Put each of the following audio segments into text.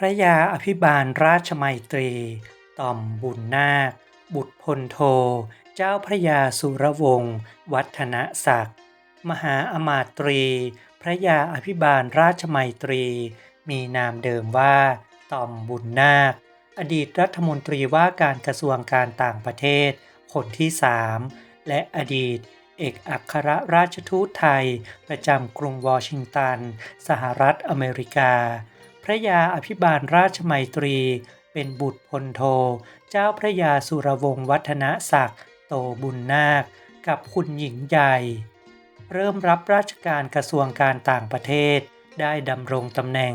พระยาอภิบาลราชมัยตรี ต่อมบุญนาค บุตรพลโท เจ้าพระยาสุรวงศ์วัฒนศักดิ์ มหาอมาตรี พระยาอภิบาลราชมัยตรี มีนามเดิมว่าต่อมบุญนาค อดีตรัฐมนตรีว่าการกระทรวงการต่างประเทศ คนที่สามและอดีตเอกอัครราชทูตไทย ประจำกรุงวอชิงตัน สหรัฐอเมริกา พระยาอภิบาลราชมัยตรี เป็นบุตรพลโท เจ้าพระยาสุรวงศ์วัฒนศักดิ์โตบุญนาค กับคุณหญิงใหญ่ เริ่มรับราชการกระทรวงการต่างประเทศ ได้ดำรงตำแหน่ง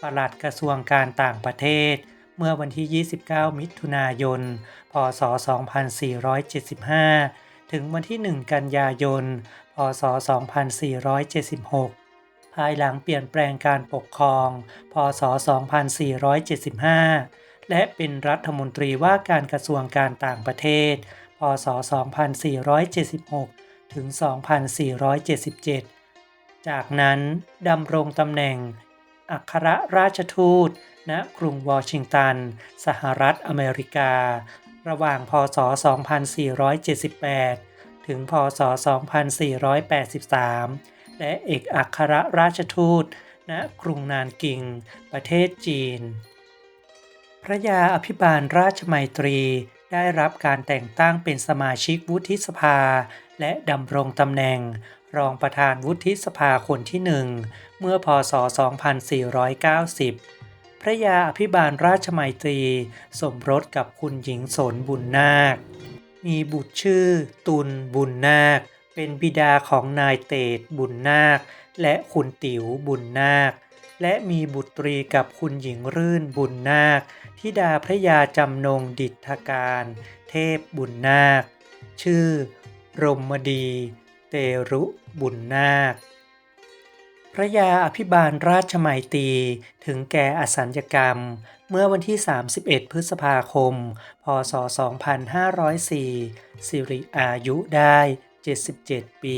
ปลัดกระทรวงการต่างประเทศ เมื่อวันที่ 29 มิถุนายน พศ 2475 ถึงวันที่ 1 กันยายน พศ 2476 ภายหลังเปลี่ยนแปลงการปกครอง พศ 2475 และเป็นรัฐมนตรีว่าการกระทรวงการต่างประเทศ พศ 2476 ถึง 2477 จากนั้นดำรงตำแหน่ง อัครราชทูต ณ กรุงวอชิงตัน สหรัฐอเมริกา ระหว่าง พศ 2478 ถึง พศ 2483 และเอกอัครราชทูต ณ กรุงนานกิง ประเทศจีน พระยาอภิบาลราชมัยตรีได้รับการแต่งตั้งเป็นสมาชิกวุฒิสภา และดำรงตำแหน่ง รองประธานวุฒิสภาคนที่หนึ่งเมื่อพศ 2490พระยาอภิบาลราชมัยตรี สมรสกับคุณหญิงสนบุญนาค มีบุตรชื่อตุลบุญนาค เป็นบิดาของนายเตดบุญนาค และคุณติ๋วบุญนาค และมีบุตรีกับคุณหญิงรื่นบุญนาคธิดาพระยาจำนงดิษฐการ เทพบุญนาค ชื่อ รมดี เตรุบุญนาค พระยาอภิบาลราชมัยตรีถึงแก่อสัญกรรม เมื่อวันที่ 31 พฤษภาคม พศ 2504 สิริอายุได้ 77 ปี